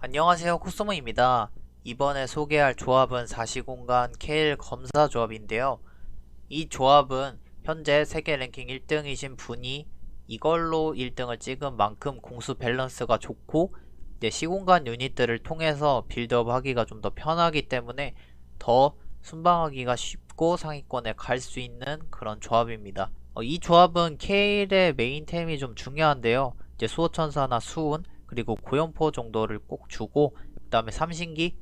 안녕하세요 코스모입니다. 이번에 소개할 조합은 4시공간 케일 검사 조합인데요. 이 조합은 현재 세계 랭킹 1등이신 분이 이걸로 1등을 찍은 만큼 공수 밸런스가 좋고 이제 시공간 유닛들을 통해서 빌드업 하기가 좀 더 편하기 때문에 더 순방하기가 쉽고 상위권에 갈 수 있는 그런 조합입니다. 어, 이 조합은 케일의 메인템이 좀 중요한데요. 이제 수호천사나 수운 그리고 고연포 정도를 꼭 주고 그 다음에 삼신기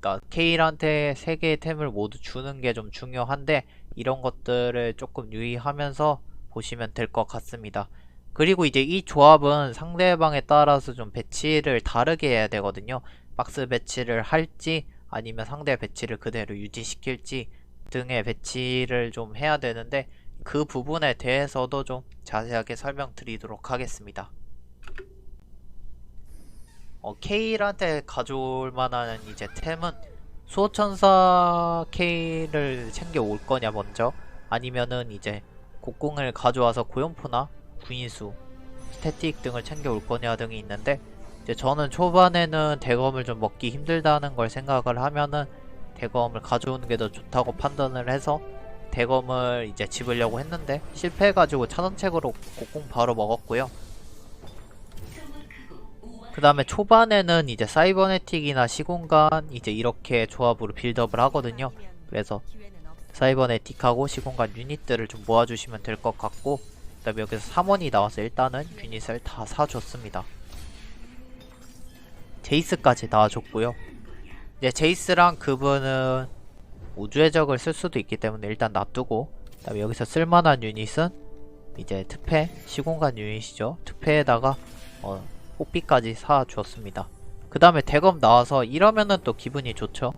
그러니까 케일한테 세 개의 템을 모두 주는 게 좀 중요한데 이런 것들을 조금 유의하면서 보시면 될 것 같습니다. 그리고 이제 이 조합은 상대방에 따라서 좀 배치를 다르게 해야 되거든요. 박스 배치를 할지 아니면 상대 배치를 그대로 유지시킬지 등의 배치를 좀 해야 되는데 그 부분에 대해서도 좀 자세하게 설명드리도록 하겠습니다. 어, 케일한테 가져올 만한 이제 템은 수호천사 케일을 챙겨 올 거냐 먼저 아니면은 이제 곡궁을 가져와서 고연포나 구인수 스태틱 등을 챙겨 올 거냐 등이 있는데 이제 저는 초반에는 대검을 좀 먹기 힘들다는 걸 생각을 하면은 대검을 가져오는 게 더 좋다고 판단을 해서 대검을 이제 집으려고 했는데 실패해가지고 차선책으로 곡궁 바로 먹었고요. 그 다음에 초반에는 이제 사이버네틱이나 시공간 이제 이렇게 조합으로 빌드업을 하거든요. 그래서 사이버네틱하고 시공간 유닛들을 좀 모아주시면 될 것 같고 그 다음에 여기서 3원이 나와서 일단은 유닛을 다 사줬습니다. 제이스까지 나와줬고요. 이제 제이스랑 그분은 우주의 적을 쓸 수도 있기 때문에 일단 놔두고 그 다음에 여기서 쓸만한 유닛은 이제 특패 시공간 유닛이죠. 특패에다가 어, 뽀삐까지 사주었습니다. 그 다음에 대검 나와서 이러면은 또 기분이 좋죠.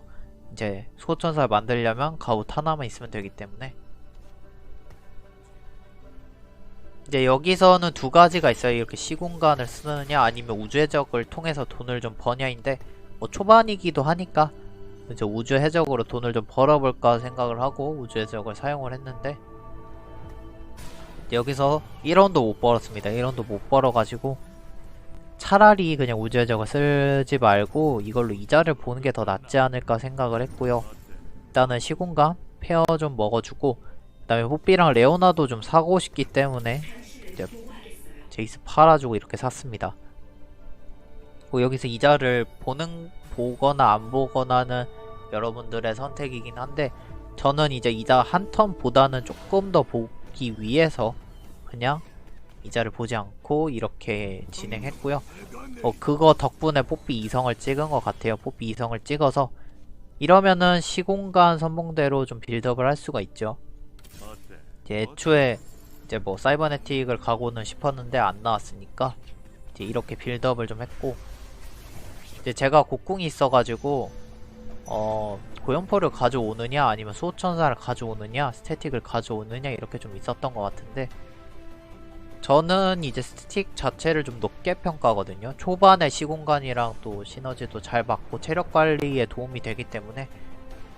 이제 소천사를 만들려면 가우 하나만 있으면 되기 때문에 이제 여기서는 두 가지가 있어요. 이렇게 시공간을 쓰느냐 아니면 우주 해적을 통해서 돈을 좀 버냐인데 뭐 초반이기도 하니까 이제 우주 해적으로 돈을 좀 벌어볼까 생각을 하고 우주 해적을 사용을 했는데 여기서 1원도 못 벌었습니다. 1원도 못 벌어가지고 차라리 그냥 우주 해적을 쓰지 말고 이걸로 이자를 보는 게 더 낫지 않을까 생각을 했고요. 일단은 시공간 페어 좀 먹어주고 그 다음에 뽀삐랑 레오나도 좀 사고 싶기 때문에 이제 제이스 팔아주고 이렇게 샀습니다. 뭐 여기서 이자를 보는 보거나 안 보거나는 여러분들의 선택이긴 한데 저는 이제 이자 한 턴보다는 조금 더 보기 위해서 그냥 이자를 보지 않고 이렇게 진행했고요. 어, 그거 덕분에 뽀삐 이성을 찍은 것 같아요. 뽀삐 이성을 찍어서 이러면은 시공간 선봉대로 좀 빌드업을 할 수가 있죠. 이제 애초에 이제 뭐 사이버네틱을 가고는 싶었는데 안 나왔으니까 이제 이렇게 빌드업을 좀 했고 이제 제가 곡궁이 있어가지고 어 고연포를 가져오느냐 아니면 수호천사를 가져오느냐 스태틱을 가져오느냐 이렇게 좀 있었던 것 같은데 저는 이제 스틱 자체를 좀 높게 평가하거든요. 초반에 시공간이랑 또 시너지도 잘 맞고 체력 관리에 도움이 되기 때문에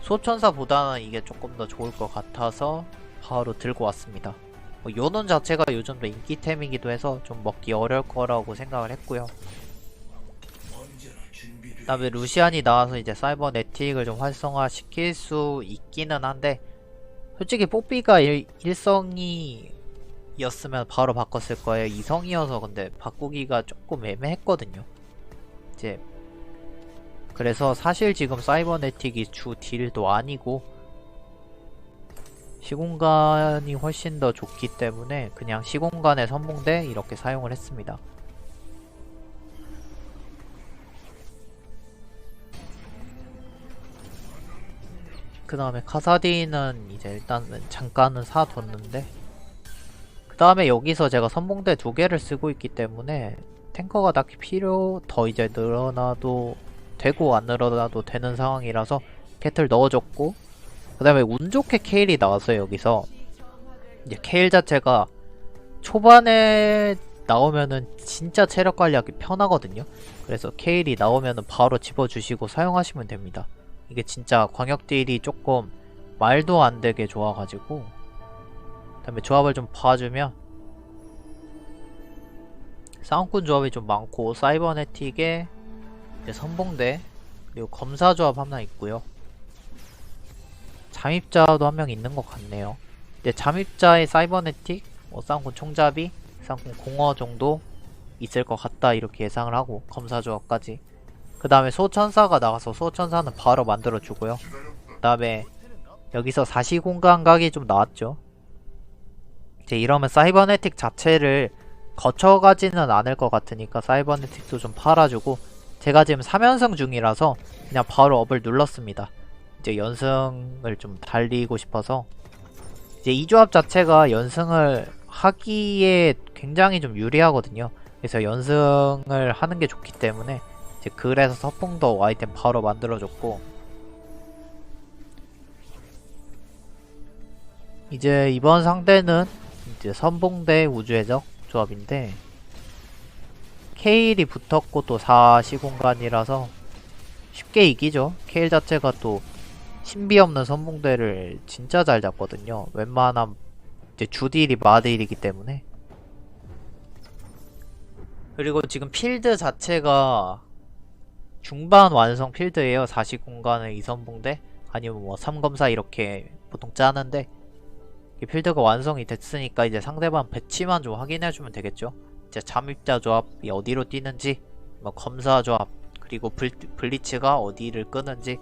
소천사보다는 이게 조금 더 좋을 것 같아서 바로 들고 왔습니다. 뭐 요논 자체가 요즘도 인기템이기도 해서 좀 먹기 어려울 거라고 생각을 했고요. 그 다음에 루시안이 나와서 이제 사이버네틱을 좀 활성화 시킬 수 있기는 한데 솔직히 뽀삐가 일, 일성이 이었으면 바로 바꿨을 거예요. 이성이어서 근데 바꾸기가 조금 애매했거든요. 이제 그래서 사실 지금 사이버네틱이 주 딜도 아니고 시공간이 훨씬 더 좋기 때문에 그냥 시공간의 선봉대 이렇게 사용을 했습니다. 그 다음에 카사디는 이제 일단은 잠깐은 사뒀는데 그 다음에 여기서 제가 선봉대 두 개를 쓰고 있기 때문에 탱커가 딱히 필요 더 이제 늘어나도 되고 안 늘어나도 되는 상황이라서 캐틀 넣어줬고 그 다음에 운 좋게 케일이 나왔어요 여기서. 이제 케일 자체가 초반에 나오면은 진짜 체력 관리하기 편하거든요. 그래서 케일이 나오면은 바로 집어주시고 사용하시면 됩니다. 이게 진짜 광역 딜이 조금 말도 안 되게 좋아가지고. 그 다음에 조합을 좀 봐주면 싸움꾼 조합이 좀 많고 사이버네틱에 선봉대 그리고 검사 조합 하나 있고요. 잠입자도 한 명 있는 것 같네요. 이제 잠입자의 사이버네틱, 뭐 쌍군 총잡이, 쌍군 공어 정도 있을 것 같다 이렇게 예상을 하고 검사 조합까지. 그 다음에 소천사가 나가서 소천사는 바로 만들어주고요. 그 다음에 여기서 사시공간 각이 좀 나왔죠. 이제 이러면 사이버네틱 자체를 거쳐가지는 않을 것 같으니까 사이버네틱도 좀 팔아주고 제가 지금 3연승 중이라서 그냥 바로 업을 눌렀습니다. 이제 연승을 좀 달리고 싶어서 이제 이 조합 자체가 연승을 하기에 굉장히 좀 유리하거든요. 그래서 연승을 하는 게 좋기 때문에 이제 그래서 서풍도 아이템 바로 만들어줬고 이제 이번 상대는 이제 선봉대 우주해적 조합인데 케일이 붙었고 또 4시공간이라서 쉽게 이기죠. 케일 자체가 또 신비 없는 선봉대를 진짜 잘 잡거든요. 웬만한 이제 주딜이 마딜이기 때문에 그리고 지금 필드 자체가 중반 완성 필드예요. 40공간의 이선봉대 아니면 뭐 3검사 이렇게 보통 짜는데 이 필드가 완성이 됐으니까 이제 상대방 배치만 좀 확인해주면 되겠죠. 이제 잠입자 조합이 어디로 뛰는지, 뭐 검사 조합, 그리고 블, 블리츠가 어디를 끄는지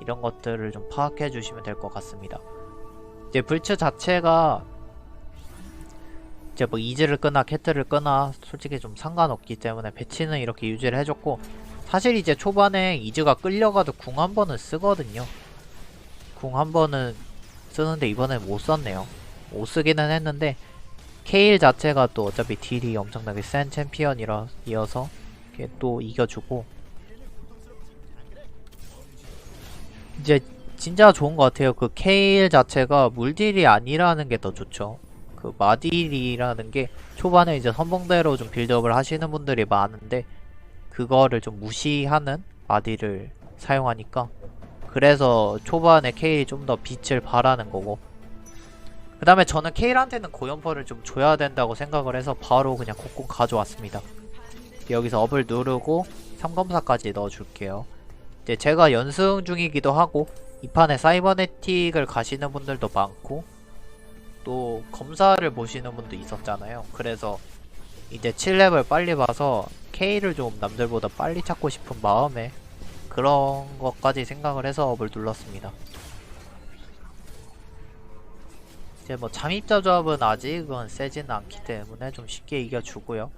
이런 것들을 좀 파악해 주시면 될 것 같습니다. 이제 블츠 자체가 이제 뭐 이즈를 끄나 캐트를 끄나 솔직히 좀 상관없기 때문에 배치는 이렇게 유지를 해줬고 사실 이제 초반에 이즈가 끌려가도 궁 한 번은 쓰거든요. 궁 한 번은 쓰는데 이번엔 못 썼네요. 못 쓰기는 했는데 케일 자체가 또 어차피 딜이 엄청나게 센 챔피언이어서 이렇게 또 이겨주고 이제 진짜 좋은 것 같아요. 그 케일 자체가 물딜이 아니라는 게 더 좋죠. 그 마딜이라는 게 초반에 이제 선봉대로 좀 빌드업을 하시는 분들이 많은데 그거를 좀 무시하는 마딜을 사용하니까 그래서 초반에 케일이 좀 더 빛을 발하는 거고 그 다음에 저는 케일한테는 고연포를 좀 줘야 된다고 생각을 해서 바로 그냥 곡공 가져왔습니다. 여기서 업을 누르고 3검사까지 넣어줄게요. 이제 제가 연승 중이기도 하고 이 판에 사이버네틱을 가시는 분들도 많고 또 검사를 보시는 분도 있었잖아요. 그래서 이제 7렙을 빨리 봐서 K를 좀 남들보다 빨리 찾고 싶은 마음에 그런 것까지 생각을 해서 업을 눌렀습니다. 이제 뭐 잠입자 조합은 아직은 세지는 않기 때문에 좀 쉽게 이겨주고요.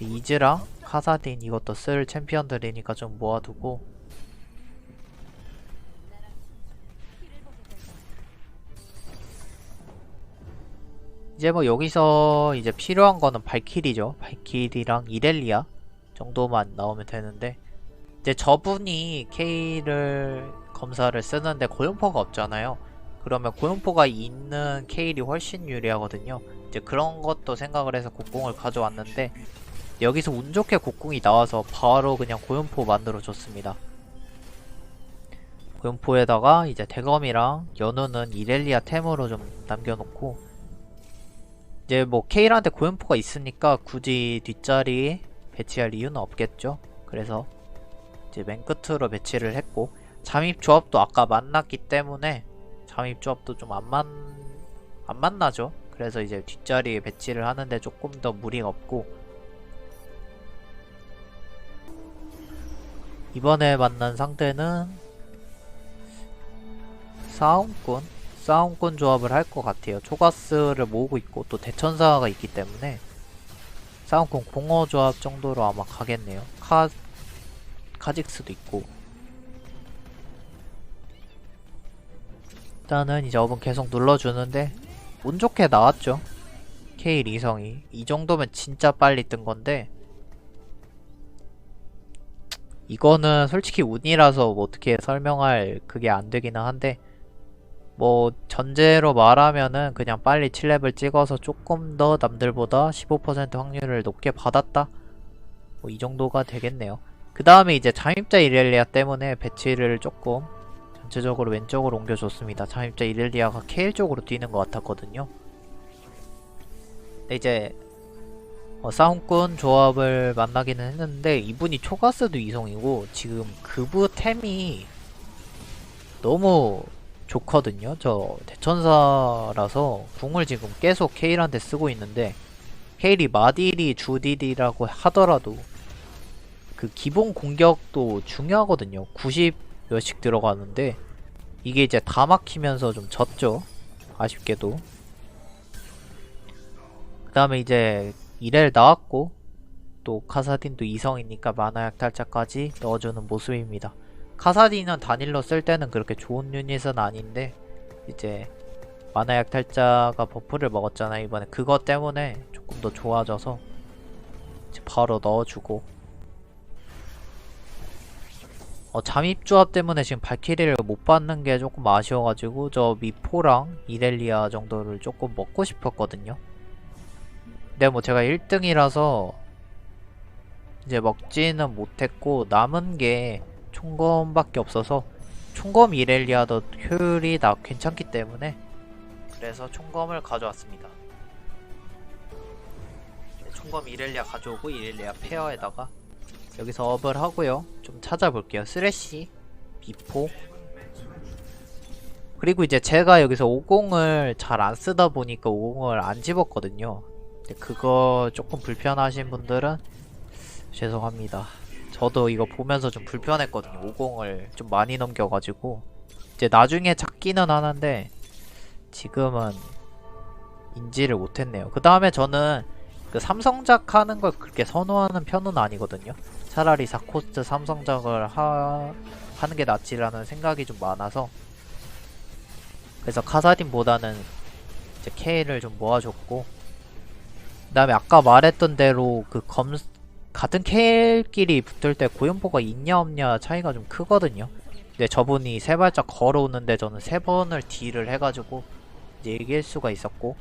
이즈랑 카사딘 이것도 쓸 챔피언들이니까 좀 모아두고 이제 뭐 여기서 이제 필요한 거는 발키리죠. 발키리랑 이렐리아 정도만 나오면 되는데 이제 저분이 K를 검사를 쓰는데 고용포가 없잖아요. 그러면 고용포가 있는 K이 훨씬 유리하거든요. 이제 그런 것도 생각을 해서 곡궁을 가져왔는데 여기서 운 좋게 곡궁이 나와서 바로 그냥 고용포 만들어 줬습니다. 고용포에다가 이제 대검이랑 연우는 이렐리아 템으로 좀 남겨놓고 이제 뭐 케일한테 고연포가 있으니까 굳이 뒷자리에 배치할 이유는 없겠죠. 그래서 이제 맨 끝으로 배치를 했고 잠입 조합도 아까 만났기 때문에 잠입 조합도 좀안 만, 안 만나죠. 그래서 이제 뒷자리에 배치를 하는데 조금 더 무리가 없고 이번에 만난 상대는 싸움꾼 싸움꾼 조합을 할 것 같아요. 초가스를 모으고 있고 또 대천사가 있기 때문에 싸움꾼 공어 조합 정도로 아마 가겠네요. 카 카직스도 있고 일단은 이제 업은 계속 눌러주는데 운 좋게 나왔죠. K 리성이. 이 정도면 진짜 빨리 뜬 건데 이거는 솔직히 운이라서 뭐 어떻게 설명할 그게 안 되기는 한데 뭐 전제로 말하면은 그냥 빨리 7렙을 찍어서 조금 더 남들보다 15% 확률을 높게 받았다? 뭐 이 정도가 되겠네요. 그 다음에 이제 잠입자 이렐리아 때문에 배치를 조금 전체적으로 왼쪽으로 옮겨줬습니다 잠입자 이렐리아가 케일 쪽으로 뛰는 것 같았거든요 근데 이제 어, 싸움꾼 조합을 만나기는 했는데 이분이 초가스도 이성이고 지금 그부 템이 너무 좋거든요. 저 대천사라서 궁을 지금 계속 케일한테 쓰고 있는데 케일이 마딜이 주딜이라고 하더라도 그 기본 공격도 중요하거든요. 90 몇씩 들어가는데 이게 이제 다 막히면서 좀 졌죠. 아쉽게도. 그 다음에 이제 이렐 나왔고 또 카사딘도 이성이니까 만화 약 탈자까지 넣어주는 모습입니다. 카사딘은 단일로 쓸 때는 그렇게 좋은 유닛은 아닌데 이제 만화 약 탈자가 버프를 먹었잖아요 이번에 그것 때문에 조금 더 좋아져서 바로 넣어주고 어, 잠입 조합 때문에 지금 발키리를 못 받는 게 조금 아쉬워가지고 저 미포랑 이렐리아 정도를 조금 먹고 싶었거든요. 근데 뭐 제가 1등이라서 이제 먹지는 못했고 남은 게 총검밖에 없어서 총검 이렐리아도 효율이 나 괜찮기 때문에 그래서 총검을 가져왔습니다. 네, 총검 이렐리아 가져오고 이렐리아 페어에다가 여기서 업을 하고요. 좀 찾아볼게요. 쓰레쉬, 미포. 그리고 이제 제가 여기서 50을 잘 안 쓰다 보니까 50을 안 집었거든요. 근데 그거 조금 불편하신 분들은 죄송합니다. 저도 이거 보면서 좀 불편했거든요. 50을 좀 많이 넘겨가지고. 이제 나중에 찾기는 하는데 지금은 인지를 못했네요. 그 다음에 저는 그 삼성작 하는 걸 그렇게 선호하는 편은 아니거든요. 차라리 4코스트 삼성작을 하, 하는 게 낫지라는 생각이 좀 많아서. 그래서 카사딘보다는 이제 K를 좀 모아줬고. 그 다음에 아까 말했던 대로 그 검, 같은 K끼리 붙을 때 고연포가 있냐 없냐 차이가 좀 크거든요. 근데 저분이 세 발짝 걸어오는데 저는 세 번을 딜을 해가지고 이제 이길 수가 있었고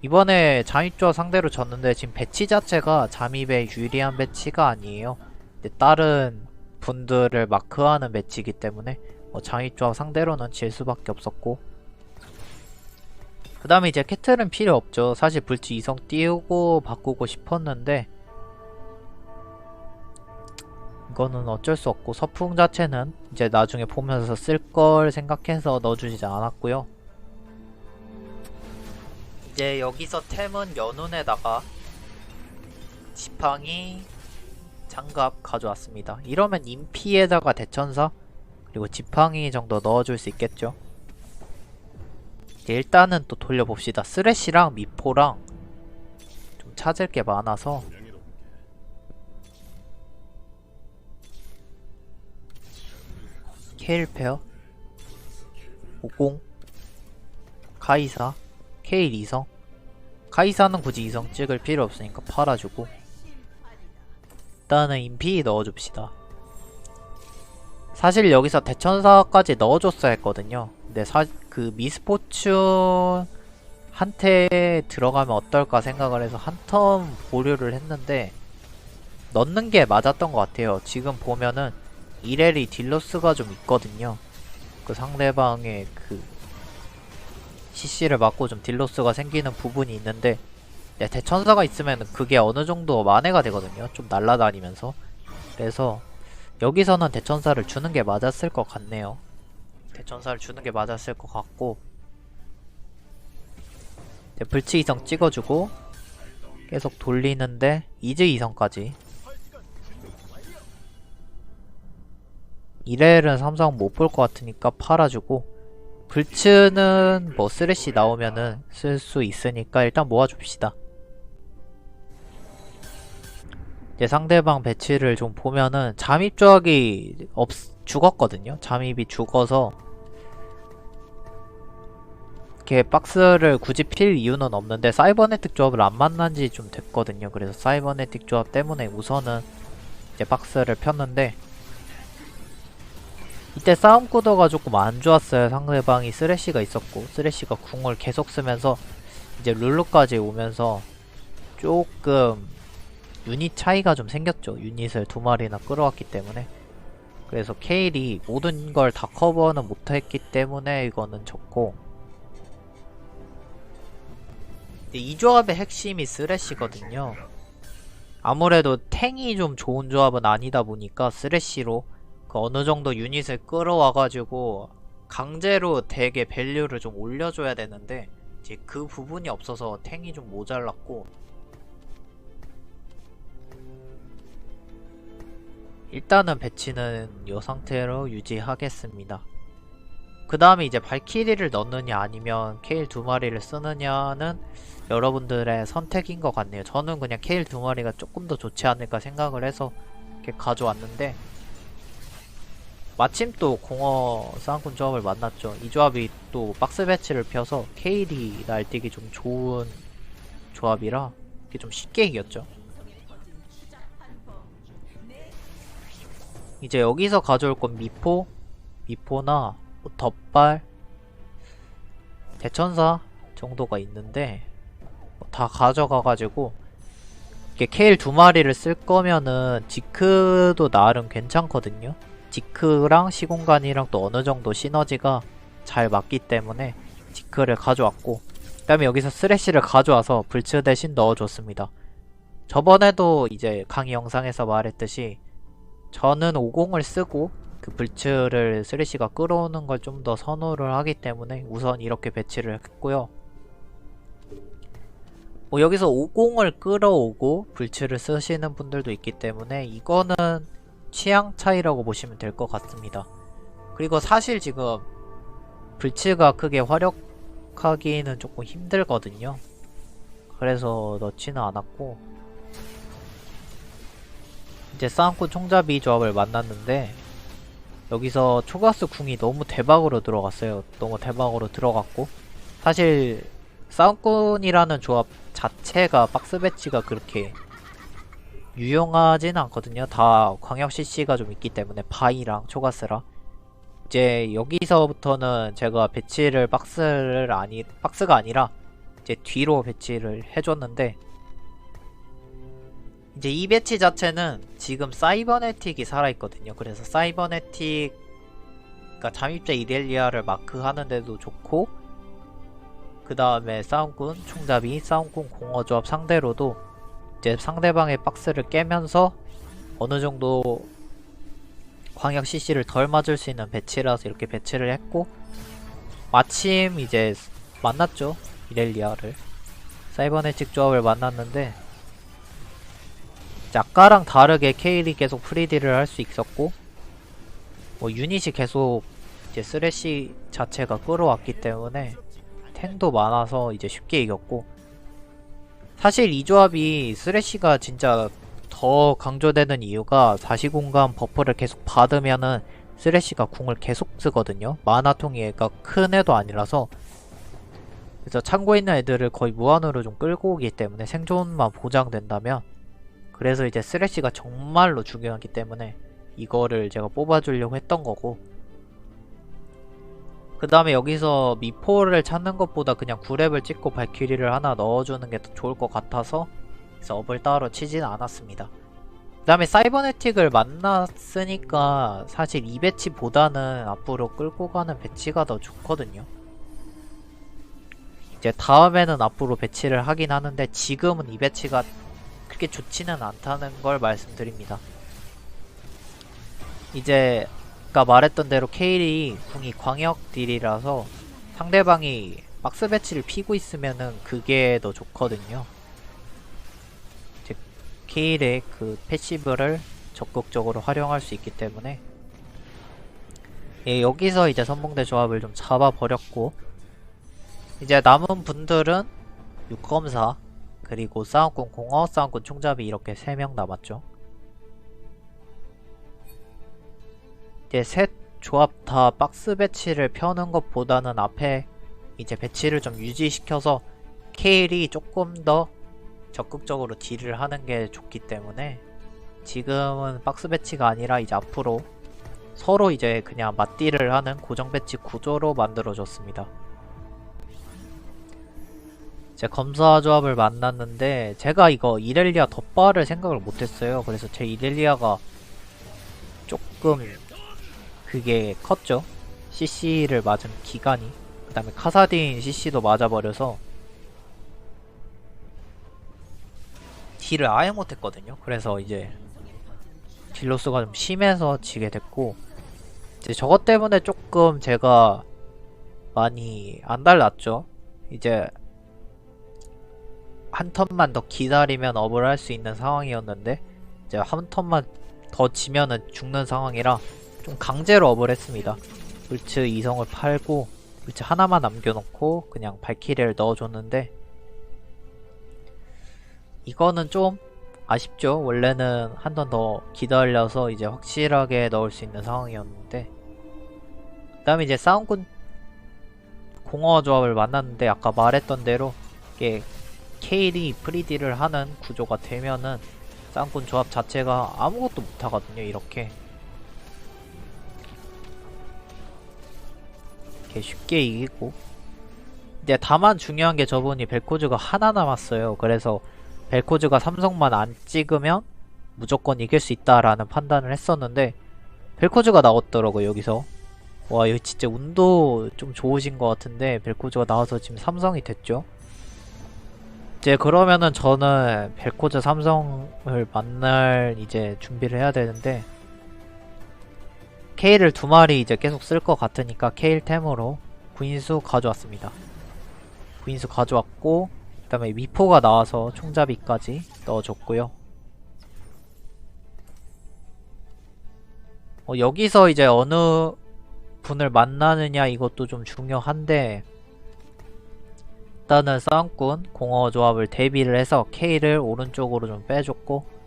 이번에 잠입조 상대로 졌는데 지금 배치 자체가 잠입에 유리한 배치가 아니에요. 다른 분들을 마크하는 배치이기 때문에 뭐 잠입조합 상대로는 질 수밖에 없었고 그 다음에 이제 캐틀은 필요 없죠. 사실 불치 이성 띄우고 바꾸고 싶었는데 이거는 어쩔 수 없고 서풍 자체는 이제 나중에 보면서 쓸 걸 생각해서 넣어주지 않았고요. 이제 여기서 템은 연운에다가 지팡이 장갑 가져왔습니다. 이러면 인피에다가 대천사 그리고 지팡이 정도 넣어줄 수 있겠죠. 일단은 또 돌려봅시다. 쓰레쉬랑 미포랑 좀 찾을 게 많아서 케일 페어 50 카이사 케일 2성? 카이사는 굳이 2성 찍을 필요 없으니까 팔아주고. 일단은 인피 넣어줍시다. 사실 여기서 대천사까지 넣어줬어야 했거든요. 근데 사, 그 미스포춘 한테 들어가면 어떨까 생각을 해서 한 턴 보류를 했는데 넣는 게 맞았던 것 같아요. 지금 보면은 이렐이 딜러스가 좀 있거든요. 그 상대방의 그 CC를 맞고 좀 딜로스가 생기는 부분이 있는데 네, 대천사가 있으면 그게 어느 정도 만회가 되거든요. 좀 날아다니면서. 그래서 여기서는 대천사를 주는 게 맞았을 것 같네요. 대천사를 주는 게 맞았을 것 같고 네, 불치 이성 찍어주고 계속 돌리는데 이즈 이성까지 이렐은 삼성 못 볼 것 같으니까 팔아주고 불츠는 뭐 쓰레쉬 나오면은 쓸 수 있으니까 일단 모아줍시다. 이제 상대방 배치를 좀 보면은 잠입 조합이 없 죽었거든요. 잠입이 죽어서 이렇게 박스를 굳이 필 이유는 없는데 사이버네틱 조합을 안 만난 지 좀 됐거든요. 그래서 사이버네틱 조합 때문에 우선은 이제 박스를 폈는데 이때 싸움 구도가 조금 안 좋았어요. 상대방이 쓰레쉬가 있었고 쓰레쉬가 궁을 계속 쓰면서 이제 룰루까지 오면서 조금 유닛 차이가 좀 생겼죠. 유닛을 두 마리나 끌어왔기 때문에 그래서 케일이 모든 걸 다 커버는 못했기 때문에 이거는 졌고 이 조합의 핵심이 쓰레쉬거든요. 아무래도 탱이 좀 좋은 조합은 아니다 보니까 쓰레쉬로 그 어느 정도 유닛을 끌어와가지고 강제로 되게 밸류를 좀 올려줘야 되는데 이제 그 부분이 없어서 탱이 좀 모자랐고 일단은 배치는 이 상태로 유지하겠습니다. 그 다음에 이제 발키리를 넣느냐 아니면 케일 두 마리를 쓰느냐는 여러분들의 선택인 것 같네요. 저는 그냥 케일 두 마리가 조금 더 좋지 않을까 생각을 해서 이렇게 가져왔는데 마침 또 공어 쌍꾼 조합을 만났죠. 이 조합이 또 박스 배치를 펴서 케일이 날뛰기 좀 좋은 조합이라 이게 좀 쉽게 이겼죠. 이제 여기서 가져올 건 미포, 미포나 뭐 덧발, 대천사 정도가 있는데 뭐 다 가져가가지고 이게 케일 두 마리를 쓸 거면은 지크도 나름 괜찮거든요. 지크랑 시공간이랑 또 어느 정도 시너지가 잘 맞기 때문에 지크를 가져왔고 그 다음에 여기서 쓰레쉬를 가져와서 불츠 대신 넣어줬습니다. 저번에도 이제 강의 영상에서 말했듯이 저는 50을 쓰고 그 불츠를 쓰레쉬가 끌어오는 걸 좀 더 선호를 하기 때문에 우선 이렇게 배치를 했고요. 뭐 여기서 50을 끌어오고 불츠를 쓰시는 분들도 있기 때문에 이거는 취향 차이라고 보시면 될 것 같습니다. 그리고 사실 지금 불츠가 크게 활약하기는 조금 힘들거든요. 그래서 넣지는 않았고 이제 싸움꾼 총잡이 조합을 만났는데 여기서 초가스 궁이 너무 대박으로 들어갔어요. 너무 대박으로 들어갔고 사실 싸움꾼이라는 조합 자체가 박스 배치가 그렇게 유용하진 않거든요. 다 광역 CC가 좀 있기 때문에 바이랑 초가스랑 이제 여기서부터는 제가 배치를 박스를 아니 박스가 아니라 이제 뒤로 배치를 해줬는데 이제 이 배치 자체는 지금 사이버네틱이 살아있거든요. 그래서 사이버네틱 그러니까 잠입자 이델리아를 마크하는데도 좋고 그 다음에 싸움꾼 총잡이 싸움꾼 공어조합 상대로도 이제 상대방의 박스를 깨면서 어느 정도 광역 CC를 덜 맞을 수 있는 배치라서 이렇게 배치를 했고 마침 이제 만났죠 이렐리아를. 사이버네틱 조합을 만났는데 아까랑 다르게 케일이 계속 프리딜을 할 수 있었고 뭐 유닛이 계속 이제 쓰레쉬 자체가 끌어왔기 때문에 탱도 많아서 이제 쉽게 이겼고 사실 이 조합이 쓰레쉬가 진짜 더 강조되는 이유가 4시공간 버프를 계속 받으면은 쓰레쉬가 궁을 계속 쓰거든요. 마나통이 애가 큰 애도 아니라서. 그래서 창고에 있는 애들을 거의 무한으로 좀 끌고 오기 때문에 생존만 보장된다면 그래서 이제 쓰레쉬가 정말로 중요하기 때문에 이거를 제가 뽑아주려고 했던 거고 그 다음에 여기서 미포를 찾는 것보다 그냥 9렙을 찍고 발키리를 하나 넣어주는 게 더 좋을 것 같아서 그래서 업을 따로 치진 않았습니다. 그 다음에 사이버네틱을 만났으니까 사실 이 배치보다는 앞으로 끌고 가는 배치가 더 좋거든요. 이제 다음에는 앞으로 배치를 하긴 하는데 지금은 이 배치가 그렇게 좋지는 않다는 걸 말씀드립니다. 이제 아까 말했던 대로 케일이 궁이 광역 딜이라서 상대방이 박스 배치를 피고 있으면은 그게 더 좋거든요. 이제 케일의 그 패시브를 적극적으로 활용할 수 있기 때문에 예, 여기서 이제 선봉대 조합을 좀 잡아버렸고 이제 남은 분들은 육검사 그리고 싸움꾼 공어, 싸움꾼 총잡이 이렇게 3명 남았죠. 이제 셋 조합 다 박스 배치를 펴는 것보다는 앞에 이제 배치를 좀 유지시켜서 케일이 조금 더 적극적으로 딜을 하는 게 좋기 때문에 지금은 박스 배치가 아니라 이제 앞으로 서로 이제 그냥 맞딜을 하는 고정 배치 구조로 만들어줬습니다. 제 검사 조합을 만났는데 제가 이거 이렐리아 덧발을 생각을 못했어요. 그래서 제 이렐리아가 조금 그게 컸죠. CC를 맞은 기간이. 그 다음에 카사딘 CC도 맞아버려서 딜을 아예 못했거든요. 그래서 이제 딜로스가 좀 심해서 지게 됐고 이제 저것 때문에 조금 제가 많이 안 달랐죠. 이제 한 턴만 더 기다리면 업을 할 수 있는 상황이었는데 이제 한 턴만 더 지면은 죽는 상황이라 좀 강제로 업을 했습니다. 물츠 2성을 팔고 물츠 하나만 남겨놓고 그냥 발키리를 넣어줬는데 이거는 좀 아쉽죠. 원래는 한턴더 기다려서 이제 확실하게 넣을 수 있는 상황이었는데 그 다음에 이제 싸움꾼 공허 조합을 만났는데 아까 말했던 대로 이게 케일이 프리디를 하는 구조가 되면은 쌍꾼 조합 자체가 아무것도 못하거든요 이렇게 이렇게 쉽게 이기고. 근데 다만 중요한 게 저분이 벨코즈가 하나 남았어요. 그래서 벨코즈가 삼성만 안 찍으면 무조건 이길 수 있다라는 판단을 했었는데 벨코즈가 나왔더라고요 여기서. 와 이거 진짜 운도 좀 좋으신 것 같은데 벨코즈가 나와서 지금 삼성이 됐죠? 이제 그러면은 저는 벨코즈 삼성을 만날 이제 준비를 해야 되는데 케일을 두 마리 이제 계속 쓸 것 같으니까 케일 템으로 구인수 가져왔습니다. 구인수 가져왔고 그 다음에 미포가 나와서 총잡이까지 넣어줬고요. 어, 여기서 이제 어느 분을 만나느냐 이것도 좀 중요한데 일단은 싸움꾼 공허 조합을 대비를 해서 K를 오른쪽으로 좀 빼줬고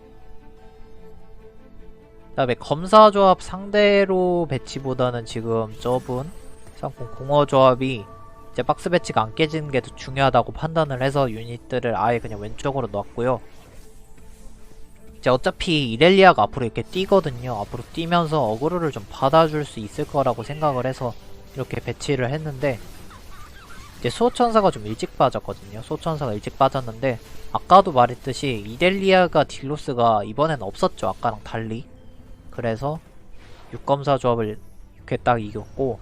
그 다음에 검사 조합 상대로 배치보다는 지금 저분 싸움꾼 공허 조합이 이제 박스 배치가 안 깨지는 게 더 중요하다고 판단을 해서 유닛들을 아예 그냥 왼쪽으로 놨고요 이제 어차피 이렐리아가 앞으로 이렇게 뛰거든요 앞으로 뛰면서 어그로를 좀 받아줄 수 있을 거라고 생각을 해서 이렇게 배치를 했는데 이제 수호천사가 좀 일찍 빠졌거든요. 수호천사가 일찍 빠졌는데 아까도 말했듯이 이델리아가 딜로스가 이번엔 없었죠. 아까랑 달리. 그래서 육검사 조합을 이렇게 딱 이겼고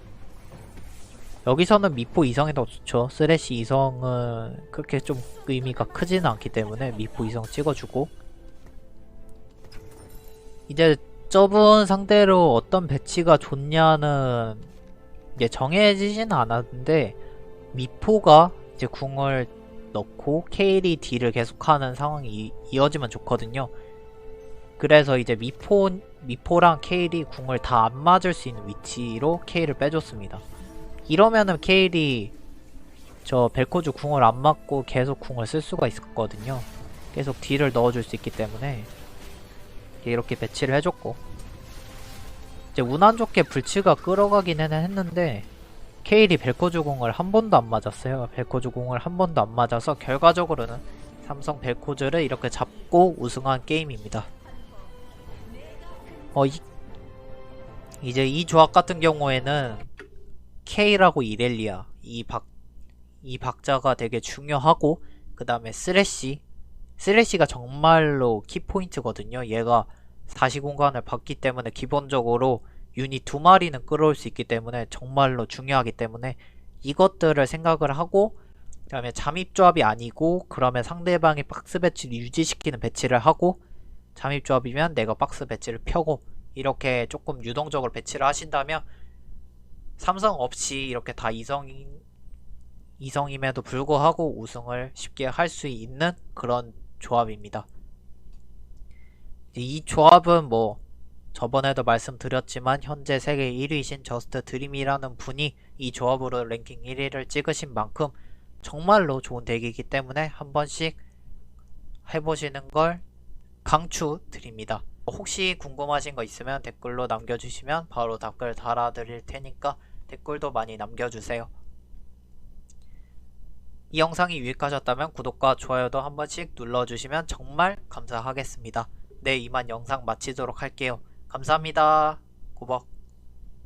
여기서는 미포 이성이 더 좋죠. 쓰레쉬 이성은 그렇게 좀 의미가 크지는 않기 때문에 미포 이성 찍어주고 이제 저분 상대로 어떤 배치가 좋냐는 이제 정해지지는 않았는데 미포가 이제 궁을 넣고 케일이 딜을 계속하는 상황이 이- 이어지면 좋거든요. 그래서 이제 미포 미포랑 케일이 궁을 다 안 맞을 수 있는 위치로 케일을 빼줬습니다. 이러면은 케일이 저 벨코즈 궁을 안 맞고 계속 궁을 쓸 수가 있었거든요. 계속 딜을 넣어줄 수 있기 때문에 이렇게 배치를 해줬고 이제 운 안 좋게 불치가 끌어가기는 했는데 케일이 벨코즈 공을 한 번도 안 맞았어요. 벨코즈 공을 한 번도 안 맞아서 결과적으로는 삼성 벨코즈를 이렇게 잡고 우승한 게임입니다. 어, 이, 이제 이 조합 같은 경우에는 K라고 이렐리아 이 박, 이 박자가 되게 중요하고 그 다음에 쓰레쉬 쓰레쉬가 정말로 키포인트거든요. 얘가 4시 공간을 받기 때문에 기본적으로 유닛 두 마리는 끌어올 수 있기 때문에 정말로 중요하기 때문에 이것들을 생각을 하고 그 다음에 잠입 조합이 아니고 그러면 상대방이 박스 배치를 유지시키는 배치를 하고 잠입 조합이면 내가 박스 배치를 펴고 이렇게 조금 유동적으로 배치를 하신다면 삼성 없이 이렇게 다 이성인 이성임에도 불구하고 우승을 쉽게 할 수 있는 그런 조합입니다. 이 조합은 뭐 저번에도 말씀드렸지만 현재 세계 1위신 저스트 드림이라는 분이 이 조합으로 랭킹 1위를 찍으신 만큼 정말로 좋은 덱이기 때문에 한 번씩 해보시는 걸 강추 드립니다. 혹시 궁금하신 거 있으면 댓글로 남겨주시면 바로 답글 달아드릴 테니까 댓글도 많이 남겨주세요. 이 영상이 유익하셨다면 구독과 좋아요도 한 번씩 눌러주시면 정말 감사하겠습니다. 네, 이만 영상 마치도록 할게요. 감사합니다. 고박.